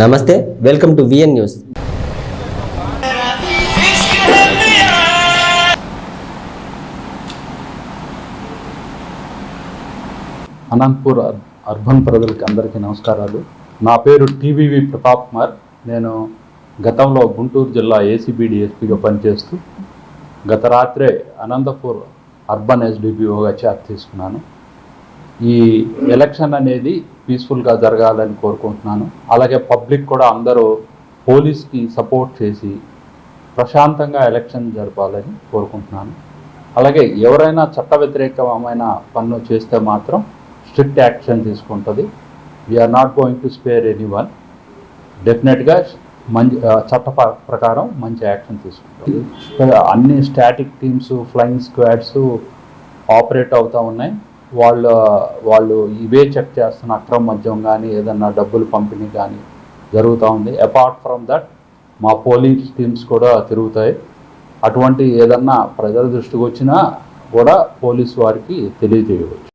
నమస్తే welcome to VN news. Anantapur ur- urban ప్రజలకి అందరికీ నమస్కారాలు. నా పేరు టీవీవి ప్రతాప్ కుమార్. నేను గతంలో గుంటూరు జిల్లా ఏసీబీడీఎస్పీగా పనిచేస్తూ గత రాత్రే అనంతపూర్ అర్బన్ ఎస్డిపిఓగా చార్జ్ తీసుకున్నాను. ఈ ఎలక్షన్ అనేది పీస్ఫుల్గా జరగాలని కోరుకుంటున్నాను. అలాగే పబ్లిక్ కూడా అందరూ పోలీస్కి సపోర్ట్ చేసి ప్రశాంతంగా ఎలక్షన్ జరపాలని కోరుకుంటున్నాను. అలాగే ఎవరైనా చట్ట వ్యతిరేకమైన పన్ను చేస్తే మాత్రం స్ట్రిక్ట్ యాక్షన్ తీసుకుంటుంది. We're not going to spare any one డెఫినెట్గా మంచి చట్ట ప్రకారం మంచి యాక్షన్ తీసుకుంటుంది అన్ని static teams flying squads operate అవుతూ ఉన్నాయి. వాళ్ళ వాళ్ళు ఇవే చెక్ చేస్తున్న అక్రమ మద్యం కానీ ఏదన్నా డబ్బులు పంపిణీ కానీ జరుగుతూ ఉంది. అపార్ట్ ఫ్రమ్ దట్ మా పోలింగ్ టీమ్స్ కూడా తిరుగుతాయి. అటువంటి ఏదన్నా ప్రజల దృష్టికి వచ్చినా కూడా పోలీస్ వారికి తెలియజేయవచ్చు.